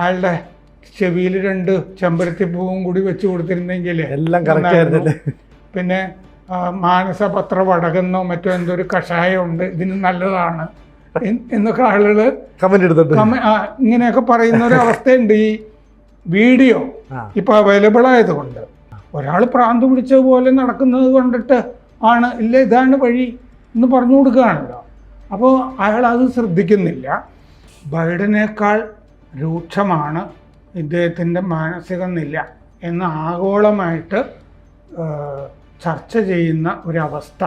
അയാളുടെ ചെവിയിൽ രണ്ട് ചെമ്പരത്തി പൂവും കൂടി വെച്ച് കൊടുത്തിരുന്നെങ്കിൽ എല്ലാം കറക്റ്റ് ആയിരുന്നല്ലേ? പിന്നെ മാനസപത്ര വടകെന്നോ മറ്റോ എന്തോ ഒരു കഷായം ഉണ്ട് ഇതിന് നല്ലതാണ്. എന്നൊക്കെ ആളുകൾ കമന്റ് ഇങ്ങനെയൊക്കെ പറയുന്ന ഒരു അവസ്ഥയുണ്ട്. ഈ വീഡിയോ. ഇപ്പൊ അവൈലബിൾ ആയതുകൊണ്ട്. ഒരാൾ പ്രാന്ത് പിടിച്ചതുപോലെ നടക്കുന്നത് കണ്ടിട്ട് ആണ് ഇല്ല ഇതാണ് വഴി എന്ന് പറഞ്ഞു കൊടുക്കുകയാണല്ലോ. അപ്പോൾ അയാൾ അത് ശ്രദ്ധിക്കുന്നില്ല. ബൈഡനേക്കാൾ രൂക്ഷമാണ് ഇദ്ദേഹത്തിന്റെ മാനസിക നില എന്ന് ആഗോളമായിട്ട് ചർച്ച ചെയ്യുന്ന ഒരവസ്ഥ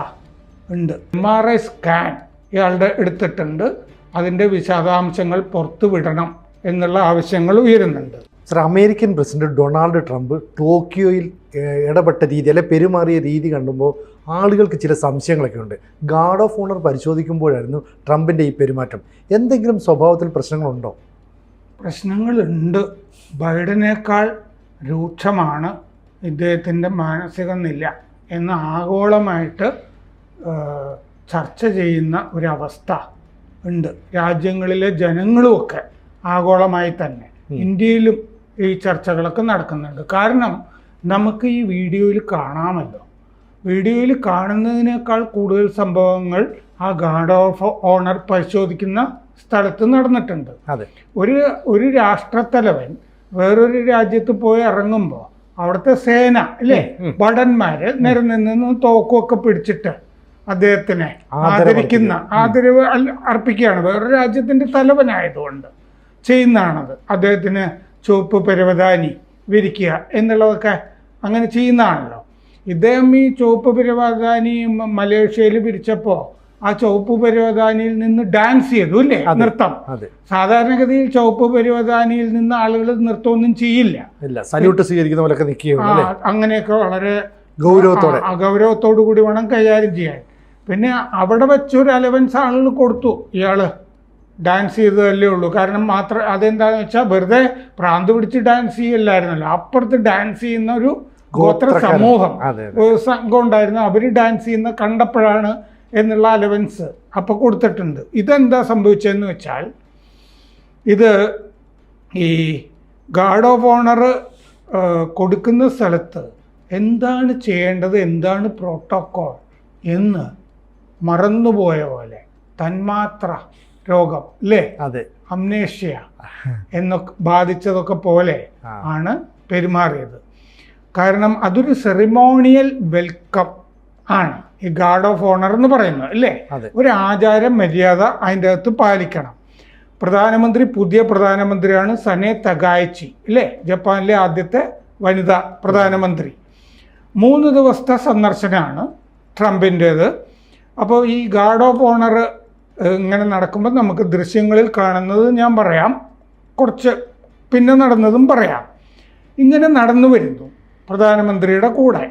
ഉണ്ട്. എം ആർ ഐ സ്കാൻ ഇയാളുടെ എടുത്തിട്ടുണ്ട്. അതിന്റെ വിശദാംശങ്ങൾ പുറത്തുവിടണം എന്നുള്ള ആവശ്യങ്ങൾ ഉയരുന്നുണ്ട്. Sir American president Donald Trump ടോക്കിയോയിൽ ഇടപെട്ട രീതി അല്ലെ പെരുമാറിയ രീതി കണ്ടുമ്പോൾ ആളുകൾക്ക് ചില സംശയങ്ങളൊക്കെ ഉണ്ട്. ഗാർഡ് ഓഫ് ഓണർ പരിശോധിക്കുമ്പോഴായിരുന്നു ട്രംപിന്റെ ഈ പെരുമാറ്റം. എന്തെങ്കിലും സ്വഭാവത്തിൽ പ്രശ്നങ്ങളുണ്ടോ? പ്രശ്നങ്ങളുണ്ട്. ബൈഡനേക്കാൾ രൂക്ഷമാണ് ഇദ്ദേഹത്തിന്റെ മാനസിക നില എന്ന് ആഗോളമായിട്ട് ചർച്ച ചെയ്യുന്ന ഒരവസ്ഥ ഉണ്ട്. രാജ്യങ്ങളിലെ ജനങ്ങളുമൊക്കെ ആഗോളമായി തന്നെ ഇന്ത്യയിലും ഈ ചർച്ചകളൊക്കെ നടക്കുന്നുണ്ട്. കാരണം നമുക്ക് ഈ വീഡിയോയിൽ കാണാമല്ലോ. വീഡിയോയിൽ കാണുന്നതിനേക്കാൾ കൂടുതൽ സംഭവങ്ങൾ ആ ഗാർഡ് ഓഫ് ഓണർ പരിശോധിക്കുന്ന സ്ഥലത്ത് നടന്നിട്ടുണ്ട്. അതെ. ഒരു ഒരു രാഷ്ട്രത്തലവൻ വേറൊരു രാജ്യത്ത് പോയി ഇറങ്ങുമ്പോൾ അവിടുത്തെ സേന അല്ലേ? ഭടന്മാര് നിരനിൽ നിന്ന് തോക്കുമൊക്കെ പിടിച്ചിട്ട് അദ്ദേഹത്തിനെ ആദരിക്കുന്ന ആദരവ് അർപ്പിക്കുകയാണ്. വേറൊരു രാജ്യത്തിന്റെ തലവനായതുകൊണ്ട് ചെയ്യുന്നതാണത്. അദ്ദേഹത്തിന് ചുവപ്പ് പരവതാനി വിരിക്കുക എന്നുള്ളതൊക്കെ അങ്ങനെ ചെയ്യുന്നതാണല്ലോ. ഇദ്ദേഹം ഈ ചുവപ്പ് പരവതാനി മലേഷ്യയിൽ വിരിച്ചപ്പോൾ ആ ചുവപ്പ് പരിവധാനിയിൽ നിന്ന് ഡാൻസ് ചെയ്തു അല്ലേ? നൃത്തം. സാധാരണഗതിയിൽ ചുവപ്പ് പരുവതാനിയിൽ നിന്ന് ആളുകൾ നൃത്തമൊന്നും ചെയ്യില്ല. ഇല്ല സല്യൂട്ട് സ്വീകരിക്കുന്ന പോലൊക്കെ നിൽക്കുകയുള്ളൂ അങ്ങനെയൊക്കെ വളരെ ഗൗരവത്തോടെ. ഗൗരവത്തോടു കൂടി വേണം കൈകാര്യം ചെയ്യാൻ. പിന്നെ അവിടെ വെച്ചൊരു അലവൻസ് ആളുകൾ കൊടുത്തു ഇയാൾ ഡാൻസ് ചെയ്തതല്ലേ ഉള്ളൂ. കാരണം മാത്രം അതെന്താന്ന് വെച്ചാൽ വെറുതെ പ്രാന്ത് പിടിച്ച് ഡാൻസ് ചെയ്യല്ലായിരുന്നല്ലോ. അപ്പുറത്ത് ഡാൻസ് ചെയ്യുന്ന ഒരു ഗോത്ര സമൂഹം ഒരു സംഘം ഉണ്ടായിരുന്നു. അവർ ഡാൻസ് ചെയ്യുന്ന കണ്ടപ്പോഴാണ് എന്നുള്ള അലവൻസ് അപ്പോൾ കൊടുത്തിട്ടുണ്ട്. ഇതെന്താ സംഭവിച്ചതെന്ന് വെച്ചാൽ ഇത് ഈ ഗാർഡ് ഓഫ് ഓണർ കൊടുക്കുന്ന സ്ഥലത്ത് എന്താണ് ചെയ്യേണ്ടത് എന്താണ് പ്രോട്ടോക്കോൾ എന്ന് മറന്നുപോയ പോലെ തന്മാത്ര രോഗം അല്ലേ അതെ. അംനേഷ്യ എന്നൊക്കെ ബാധിച്ചതൊക്കെ പോലെ ആണ് പെരുമാറിയത്. കാരണം അതൊരു സെറിമോണിയൽ വെൽക്കം ആണ്. ഈ ഗാർഡ് ഓഫ് ഓണർ എന്ന് പറയുന്നത് അല്ലേ ഒരു ആചാരം മര്യാദ അതിന്റെ അകത്ത് പാലിക്കണം. പ്രധാനമന്ത്രി പുതിയ പ്രധാനമന്ത്രിയാണ് സനെ തകായച്ചി അല്ലേ ജപ്പാനിലെ ആദ്യത്തെ വനിതാ പ്രധാനമന്ത്രി. മൂന്ന് ദിവസത്തെ സന്ദർശനമാണ് ട്രംപിന്റേത്. അപ്പോൾ ഈ ഗാർഡ് ഓഫ് ഓണർ ഇങ്ങനെ നടക്കുമ്പോൾ നമുക്ക് ദൃശ്യങ്ങളിൽ കാണുന്നത് ഞാൻ പറയാം. കുറച്ച് പിന്നെ നടന്നതും പറയാം. ഇങ്ങനെ നടന്നു വരുന്നു പ്രധാനമന്ത്രിയുടെ കൂടെ.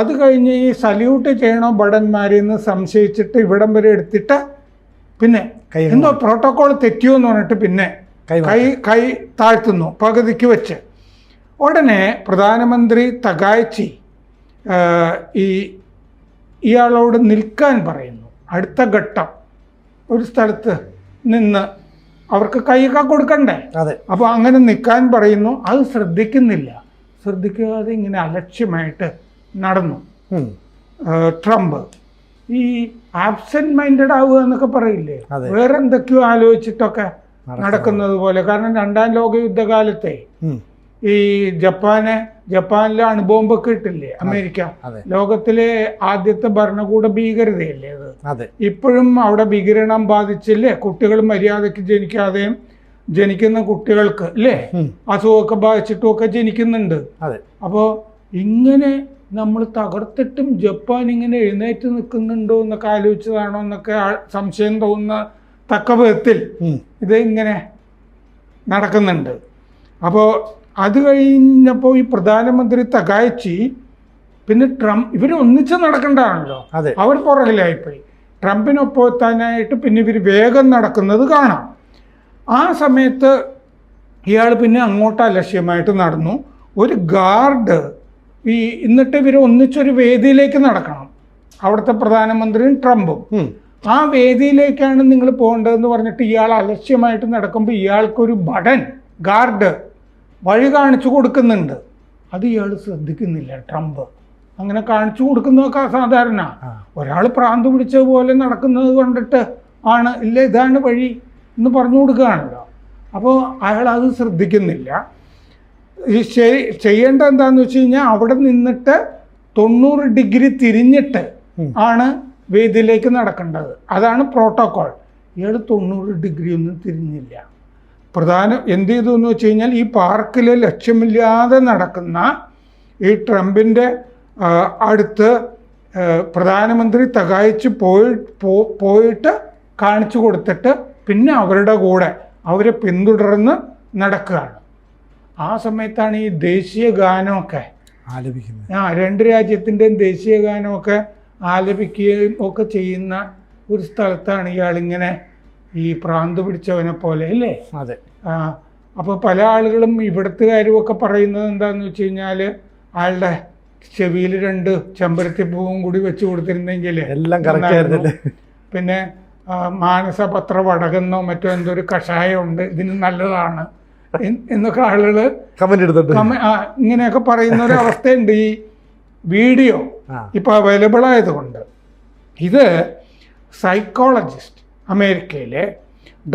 അത് കഴിഞ്ഞ് ഈ സല്യൂട്ട് ചെയ്യണോ ഭടന്മാരെന്ന് സംശയിച്ചിട്ട് ഇവിടം വരെ എടുത്തിട്ട് പിന്നെ എന്തോ പ്രോട്ടോകോൾ തെറ്റിയോ എന്ന് പറഞ്ഞിട്ട് പിന്നെ കൈ കൈ താഴ്ത്തുന്നു പകുതിക്ക് വെച്ച്. ഉടനെ പ്രധാനമന്ത്രി തകായ്ച്ചി ഈ ഇയാളോട് നിൽക്കാൻ പറയുന്നു. അടുത്ത ഘട്ടം ഒരു സ്ഥലത്ത് നിന്ന് അവർക്ക് കൈയൊക്കെ കൊടുക്കണ്ടേ? അതെ. അപ്പോൾ അങ്ങനെ നിൽക്കാൻ പറയുന്നു. അത് ശ്രദ്ധിക്കുന്നില്ല. ശ്രദ്ധിക്കാതെ ഇങ്ങനെ അലക്ഷ്യമായിട്ട് നടന്നു. ട്രംപ്. ഈ ആബ്സെന്റ് മൈൻഡഡ് ആവുക എന്നൊക്കെ പറയില്ലേ? വേറെ എന്തൊക്കെയോ ആലോചിച്ചിട്ടൊക്കെ നടക്കുന്നത്. പോലെ. കാരണം രണ്ടാം ലോക യുദ്ധകാലത്തെ ഈ ജപ്പാന് ജപ്പാനിലെ അണുബോംബൊക്കെ ഇട്ടില്ലേ അമേരിക്ക? ലോകത്തിലെ ആദ്യത്തെ ഭരണകൂട ഭീകരതയല്ലേ അത്? ഇപ്പോഴും അവിടെ വികിരണം ബാധിച്ചില്ലേ? കുട്ടികൾ മര്യാദയ്ക്ക് ജനിക്കാതെയും ജനിക്കുന്ന കുട്ടികൾക്ക് അല്ലേ. അസുഖമൊക്കെ ബാധിച്ചിട്ടും ഒക്കെ ജനിക്കുന്നുണ്ട് അപ്പോൾ ഇങ്ങനെ നമ്മൾ തകർത്തിട്ടും ജപ്പാൻ ഇങ്ങനെ എഴുന്നേറ്റ് നിൽക്കുന്നുണ്ടോ എന്നൊക്കെ ആലോചിച്ചതാണോ എന്നൊക്കെ സംശയം തോന്നുന്ന തക്ക വിധത്തിൽ ഇത് ഇങ്ങനെ നടക്കുന്നുണ്ട്. അപ്പോൾ അത് കഴിഞ്ഞപ്പോൾ ഈ പ്രധാനമന്ത്രി തകായച്ചി പിന്നെ ട്രംപ് ഇവർ ഒന്നിച്ച് നടക്കേണ്ടതാണല്ലോ. അതെ. അവർ പുറകിലായിപ്പോയി. ട്രംപിനൊപ്പം എത്താനായിട്ട് പിന്നെ ഇവർ വേഗം നടക്കുന്നത് കാണാം. ആ സമയത്ത് ഇയാൾ പിന്നെ അങ്ങോട്ട് അലക്ഷ്യമായിട്ട് നടന്നു. ഒരു ഗാർഡ് ഈ എന്നിട്ട് ഇവർ ഒന്നിച്ചൊരു വേദിയിലേക്ക് നടക്കണം. അവിടുത്തെ പ്രധാനമന്ത്രിയും ട്രംപും. ആ വേദിയിലേക്കാണ് നിങ്ങൾ പോകേണ്ടതെന്ന് പറഞ്ഞിട്ട് ഇയാൾ അലക്ഷ്യമായിട്ട് നടക്കുമ്പോൾ ഇയാൾക്കൊരു ബടൻ ഗാർഡ് വഴി കാണിച്ചു കൊടുക്കുന്നുണ്ട്. അത് ഇയാൾ ശ്രദ്ധിക്കുന്നില്ല ട്രംപ്. അങ്ങനെ കാണിച്ചു കൊടുക്കുന്നതൊക്കെ അസാധാരണ. ആ. ഒരാൾ പ്രാന്ത് പിടിച്ചതുപോലെ നടക്കുന്നത് കണ്ടിട്ട് ആണ് ഇല്ല ഇതാണ് വഴി എന്ന് പറഞ്ഞു കൊടുക്കുകയാണല്ലോ. അപ്പോൾ അയാൾ അത് ശ്രദ്ധിക്കുന്നില്ല. ശരി ചെയ്യേണ്ട എന്താന്ന് വെച്ച് കഴിഞ്ഞാൽ അവിടെ നിന്നിട്ട് തൊണ്ണൂറ് ഡിഗ്രി തിരിഞ്ഞിട്ട് ആണ് വേദിയിലേക്ക് നടക്കേണ്ടത്. അതാണ് പ്രോട്ടോകോൾ ഇയാൾ തൊണ്ണൂറ് ഡിഗ്രി ഒന്നും തിരിഞ്ഞില്ല. പ്രധാനം എന്ത് ചെയ്തു എന്ന് വെച്ച് കഴിഞ്ഞാൽ ഈ പാർക്കിൽ ലക്ഷ്യമില്ലാതെ നടക്കുന്ന ഈ ട്രംപിന്റെ അടുത്ത് പ്രധാനമന്ത്രി തകായിച്ച് പോയി പോയിട്ട് കാണിച്ചു കൊടുത്തിട്ട് പിന്നെ അവരുടെ കൂടെ അവരെ പിന്തുടർന്ന് നടക്കുകയാണ്. ആ സമയത്താണ് ഈ ദേശീയ ഗാനമൊക്കെ ആലപിക്കുന്നത്. ആ രണ്ട് രാജ്യത്തിന്റെയും ദേശീയ ഗാനമൊക്കെ ആലപിക്കുകയും ഒക്കെ ചെയ്യുന്ന ഒരു സ്ഥലത്താണ് ഇയാളിങ്ങനെ ഈ പ്രാന്ത് പിടിച്ചവനെ പോലെ അല്ലേ? അതെ. ആ അപ്പോൾ പല ആളുകളും ഇവിടുത്തുകാരും ഒക്കെ പറയുന്നത് എന്താണെന്ന് വെച്ച് കഴിഞ്ഞാൽ ആളുടെ ചെവിയിൽ രണ്ട് ചെമ്പരത്തി പൂവും കൂടി വെച്ച് കൊടുത്തിരുന്നെങ്കിൽ എല്ലാം പിന്നെ മാനസപത്ര വടകെന്നോ മറ്റോ എന്തോ ഒരു കഷായം ഉണ്ട്. ഇതിന് നല്ലതാണ്. എന്നൊക്കെ ആളുകൾ കമന്റ് എടുത്തിട്ട്. ഇങ്ങനെയൊക്കെ പറയുന്ന ഒരു അവസ്ഥയുണ്ട് ഈ വീഡിയോ ഇപ്പൊ അവൈലബിൾ ആയതുകൊണ്ട്. ഇത് സൈക്കോളജിസ്റ്റ് അമേരിക്കയിലെ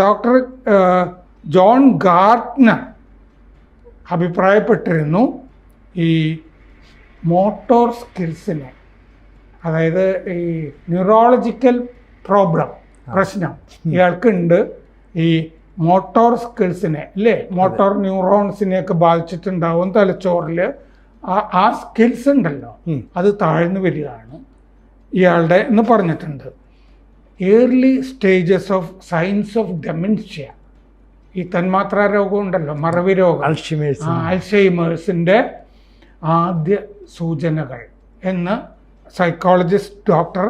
ഡോക്ടർ ജോൺ ഗാർട്ട്നർ അഭിപ്രായപ്പെട്ടിരുന്നു ഈ മോട്ടോർ സ്കിൽസിനെ. അതായത് ഈ ന്യൂറോളജിക്കൽ പ്രോബ്ലം പ്രശ്നം ഇയാൾക്കുണ്ട്. ഈ മോട്ടോർ സ്കിൽസിനെ അല്ലേ മോട്ടോർ ന്യൂറോൺസിനെയൊക്കെ ബാധിച്ചിട്ടുണ്ടാവും തലച്ചോറിൽ ആ ആ സ്കിൽസ് ഉണ്ടല്ലോ അത് താഴ്ന്നു വരികയാണ്. ഇയാളുടെ എന്ന് പറഞ്ഞിട്ടുണ്ട്. Early stages of science of dementia ഈ തന്മാത്രാ രോഗം ഉണ്ടല്ലോ മറവി രോഗം. അൾഷിമേഴ്സ് ആൽഷൈമേഴ്സിന്റെ ആദ്യ സൂചനകൾ എന്ന് സൈക്കോളജിസ്റ്റ് ഡോക്ടർ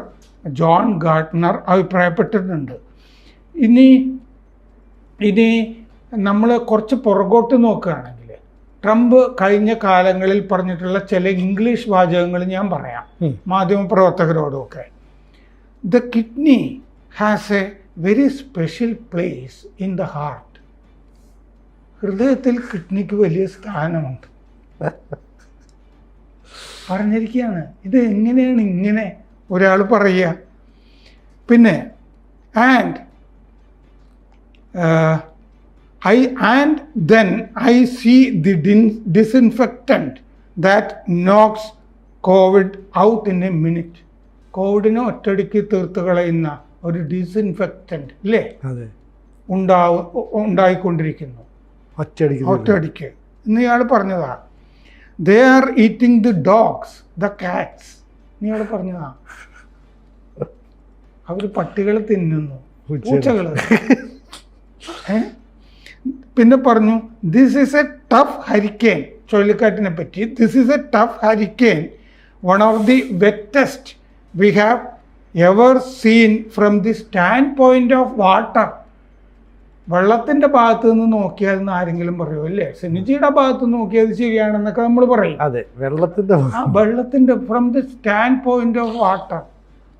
ജോൺ ഗാർട്ട്നർ അഭിപ്രായപ്പെട്ടിട്ടുണ്ട്. ഇനി ഇനി നമ്മൾ കുറച്ച് പുറകോട്ട് നോക്കുകയാണെങ്കിൽ ട്രംപ് കഴിഞ്ഞ കാലങ്ങളിൽ പറഞ്ഞിട്ടുള്ള ചില ഇംഗ്ലീഷ് വാചകങ്ങൾ ഞാൻ പറയാം. മാധ്യമ മാധ്യമപ്രവർത്തകരോടുമൊക്കെ the kidney has a very special place in the heart. ഹൃദയത്തിൽ കിഡ്നിക്ക് വലിയ സ്ഥാനമുണ്ട്. പറഞ്ഞിരിക്കുകയാണ് ഇത് എങ്ങനെയാണ് ഇങ്ങനെ ഒരാൾ പറയുക? പിന്നെ and I and then I see the din disinfectant that knocks Covid out in a minute കോവിഡിനെ ഒറ്റടിക്ക് തീർത്ത് കളയുന്ന ഒരു ഡിസിൻഫെക്റ്റന്റ് അല്ലേ അതെ. ഉണ്ടാവും ഉണ്ടായിക്കൊണ്ടിരിക്കുന്നു. ഒറ്റയടിക്ക് ഒറ്റയടിക്ക്. ഇന്ന് ഇയാൾ പറഞ്ഞതാ they are eating the dogs the cats ഇയാൾ പറഞ്ഞതാ അവർ പട്ടികളെ തിന്നുന്നു പൂച്ചകൾ. പിന്നെ പറഞ്ഞു this is a tough hurricane ചുഴലിക്കാറ്റിനെ പറ്റി this is a tough hurricane one of the wettest we have ever seen from the standpoint of water വെള്ളത്തിന്റെ ഭാഗത്ത് നിന്ന് നോക്കിയാൽ എന്ന് ആരെങ്കിലും പറയൂ അല്ലേ? സിനിജിയുടെ ഭാഗത്ത് നോക്കിയാൽ ശരിയാണെന്നൊക്കെ നമ്മൾ പറയും. അതെ വെള്ളത്തിന്റെ വെള്ളത്തിന്റെ from the standpoint of water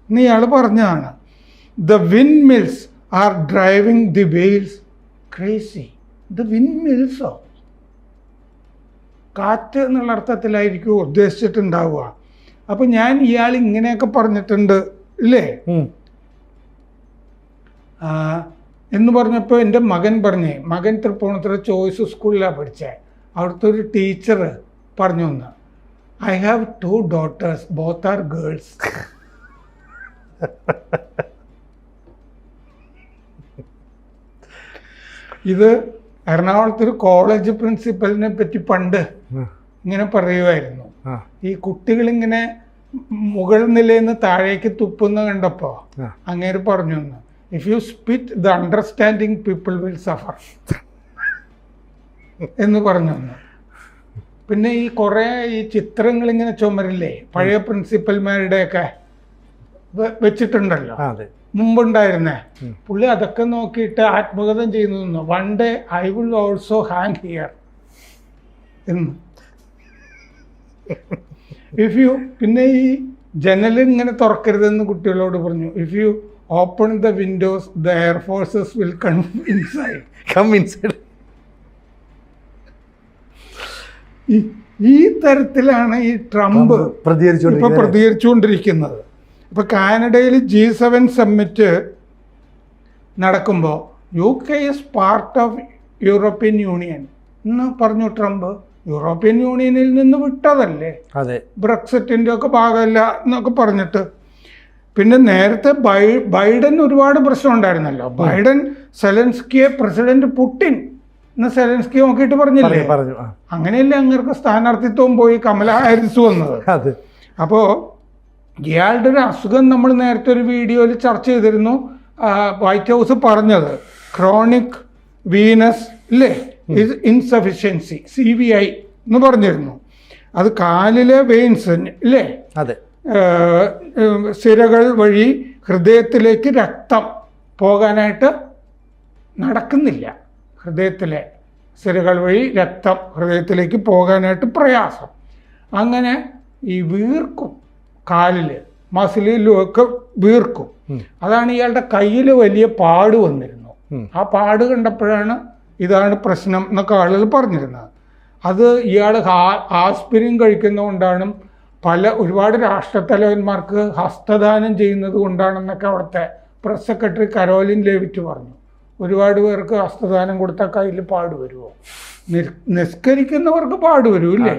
എന്ന് ഇയാൾ പറഞ്ഞതാണ് the windmills are driving the whales crazy the win മിൽസോ കാറ്റ് എന്നുള്ള അർത്ഥത്തിലായിരിക്കും ഉദ്ദേശിച്ചിട്ടുണ്ടാവുക. അപ്പം ഞാൻ ഇയാൾ ഇങ്ങനെയൊക്കെ പറഞ്ഞിട്ടുണ്ട് ഇല്ലേ? എന്ന് പറഞ്ഞപ്പോൾ എന്റെ മകൻ പറഞ്ഞേ മകൻ തൃപ്പൂണിത്തുറ ചോയ്സ് സ്കൂളിലാണ് പഠിച്ചത് അവിടുത്തെ ഒരു ടീച്ചർ പറഞ്ഞു ഒന്ന് I have two daughters both are girls ഇത് എറണാകുളത്ത് ഒരു കോളേജ് പ്രിൻസിപ്പലിനെ പറ്റി പണ്ട് ഇങ്ങനെ പറയുമായിരുന്നു ഈ കുട്ടികളിങ്ങനെ മുകൾ നിലയിൽ നിന്ന് താഴേക്ക് തുപ്പുന്ന കണ്ടപ്പോൾ അങ്ങനെ അങ്ങേര് പറഞ്ഞു if you spit the understanding people will suffer എന്ന് പറഞ്ഞു തന്നു പിന്നെ ഈ കുറേ ഈ ചിത്രങ്ങൾ ഇങ്ങനെ ചുമരില്ലേ പഴയ പ്രിൻസിപ്പൽമാരുടെയൊക്കെ ഒക്കെ വെച്ചിട്ടുണ്ടല്ലോ. മുമ്പുണ്ടായിരുന്നേ. പുള്ളി അതൊക്കെ നോക്കിയിട്ട് ആത്മഗതം ചെയ്യുന്നു one day I will also hang here എന്ന്. ഇഫ് യു പിന്നെ ഈ ജനൽ ഇങ്ങനെ തുറക്കരുതെന്ന് കുട്ടികളോട് പറഞ്ഞു. If you open the windows the air forces will come inside come inside ഈ തരത്തിലാണ് ഈ ട്രംപ് ഇപ്പൊ പ്രതികരിച്ചുകൊണ്ടിരിക്കുന്നത്. പ്രതികരിച്ചുകൊണ്ടിരിക്കുന്നത് ഇപ്പൊ കാനഡയിൽ ജി സെവൻ സമ്മിറ്റ് നടക്കുമ്പോൾ U K is part of European Union എന്ന് പറഞ്ഞു ട്രംപ് യൂറോപ്യൻ യൂണിയനിൽ നിന്ന് വിട്ടതല്ലേ? അതെ. ബ്രക്സിറ്റിന്റെ ഒക്കെ ഭാഗമല്ല എന്നൊക്കെ പറഞ്ഞിട്ട്. പിന്നെ നേരത്തെ ബൈ ബൈഡൻ ഒരുപാട് പ്രശ്നം ഉണ്ടായിരുന്നല്ലോ. ബൈഡൻ സെലൻസ്കിയെ പ്രസിഡന്റ് പുട്ടിൻ എന്ന് സെലൻസ്കി നോക്കിയിട്ട് പറഞ്ഞില്ലേ? പറഞ്ഞു പറഞ്ഞു അങ്ങനെയല്ലേ അങ്ങർക്ക് സ്ഥാനാർത്ഥിത്വം പോയി കമല ഹാരിസ് വന്നത്? അപ്പോൾ ഇയാളുടെ ഒരു അസുഖം നമ്മൾ നേരത്തെ ഒരു വീഡിയോയിൽ ചർച്ച ചെയ്തിരുന്നു. വൈറ്റ് ഹൗസ് പറഞ്ഞത് ക്രോണിക് വീനസ് ഇല്ലേ ഇൻസഫിഷ്യൻസി സി വി ഐ എന്ന് പറഞ്ഞിരുന്നു. അത് കാലിലെ വെയിൻസ് അല്ലേ അതെ. സിരകൾ വഴി ഹൃദയത്തിലേക്ക് രക്തം പോകാനായിട്ട് നടക്കുന്നില്ല. ഹൃദയത്തിലെ സിരകൾ വഴി രക്തം ഹൃദയത്തിലേക്ക് പോകാനായിട്ട് പ്രയാസം. അങ്ങനെ ഈ വീർക്കും കാലിൽ മസിലിലും ഒക്കെ വീർക്കും. അതാണ് ഇയാളുടെ കയ്യിൽ വലിയ പാട് വന്നിരുന്നു. ആ പാട് കണ്ടപ്പോഴാണ് ഇതാണ് പ്രശ്നം എന്നൊക്കെ ആളുകൾ പറഞ്ഞിരുന്നത്. അത് ഇയാൾ ആസ്പിരിൻ കഴിക്കുന്നതുകൊണ്ടാണ് പല ഒരുപാട് രാഷ്ട്രത്തലവന്മാർക്ക് ഹസ്തദാനം ചെയ്യുന്നത് കൊണ്ടാണെന്നൊക്കെ അവിടുത്തെ പ്രസ് സെക്രട്ടറി കരോലിൻ ലേവിറ്റ് പറഞ്ഞു. ഒരുപാട് പേർക്ക് ഹസ്തദാനം കൊടുത്താൽ കയ്യിൽ പാട് വരുമോ നിസ്കരിക്കുന്നവർക്ക് പാട് വരും ഇല്ലേ?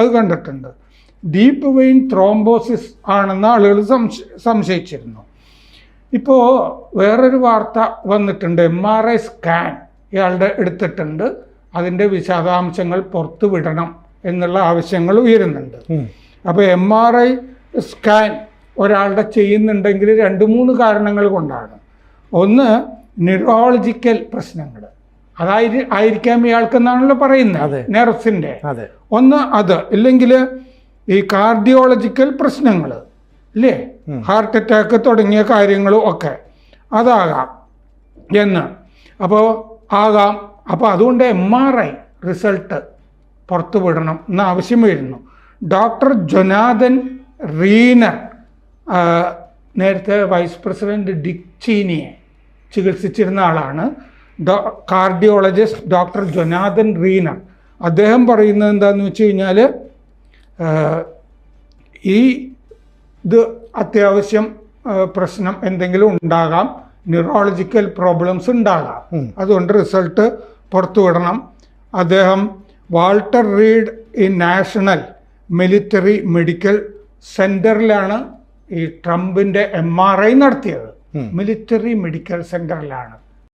അത് കണ്ടിട്ടുണ്ട്. ഡീപ്പ് വെയിൻ ത്രോംബോസിസ് ആണെന്ന് ആളുകൾ സംശ സംശയിച്ചിരുന്നു. ഇപ്പോൾ വേറൊരു വാർത്ത വന്നിട്ടുണ്ട് എം ആർ ഐ സ്കാൻ ഇയാളുടെ എടുത്തിട്ടുണ്ട്. അതിന്റെ വിശദാംശങ്ങൾ പുറത്തു വിടണം എന്നുള്ള ആവശ്യങ്ങൾ ഉയരുന്നുണ്ട്. അപ്പോൾ എം ആർ ഐ സ്കാൻ ഒരാളുടെ ചെയ്യുന്നുണ്ടെങ്കിൽ രണ്ട് മൂന്ന് കാരണങ്ങൾ കൊണ്ടാണ്. ഒന്ന് ന്യൂറോളജിക്കൽ പ്രശ്നങ്ങൾ. അതായി ആയിരിക്കാം ഇയാൾക്കെന്നാണല്ലോ പറയുന്നത് നെർവ്സിന്റെ ഒന്ന് അത്. ഇല്ലെങ്കിൽ ഈ കാർഡിയോളജിക്കൽ പ്രശ്നങ്ങൾ ഇല്ലേ ഹാർട്ട് അറ്റാക്ക് തുടങ്ങിയ കാര്യങ്ങളും ഒക്കെ അതാകാം. എന്ന്. അപ്പോൾ ആകാം. അപ്പോൾ അതുകൊണ്ട് എം ആർ ഐ റിസൾട്ട് പുറത്തു വിടണം എന്ന് ആവശ്യം വരുന്നു. ഡോക്ടർ ജൊനാഥൻ റീനർ നേരത്തെ വൈസ് പ്രസിഡന്റ് ഡിക് ചീനിയെ ചികിത്സിച്ചിരുന്ന ആളാണ്. ഡോ കാർഡിയോളജിസ്റ്റ് ഡോക്ടർ ജൊനാഥൻ റീനർ. അദ്ദേഹം പറയുന്നത് എന്താണെന്ന് വെച്ച് കഴിഞ്ഞാൽ ഈ ഇത് അത്യാവശ്യം പ്രശ്നം എന്തെങ്കിലും ഉണ്ടാകാം ന്യൂറോളജിക്കൽ പ്രോബ്ലംസ് ഉണ്ടാകാം. അതുകൊണ്ട് റിസൾട്ട് പുറത്തു പുറത്തുവിടണം അദ്ദേഹം വാൾട്ടർ റീഡ് ഈ നാഷണൽ മിലിറ്ററി മെഡിക്കൽ സെന്ററിലാണ് ഈ ട്രംപിന്റെ എം ആർ ഐ നടത്തിയത്. Military Medical സെന്ററിലാണ്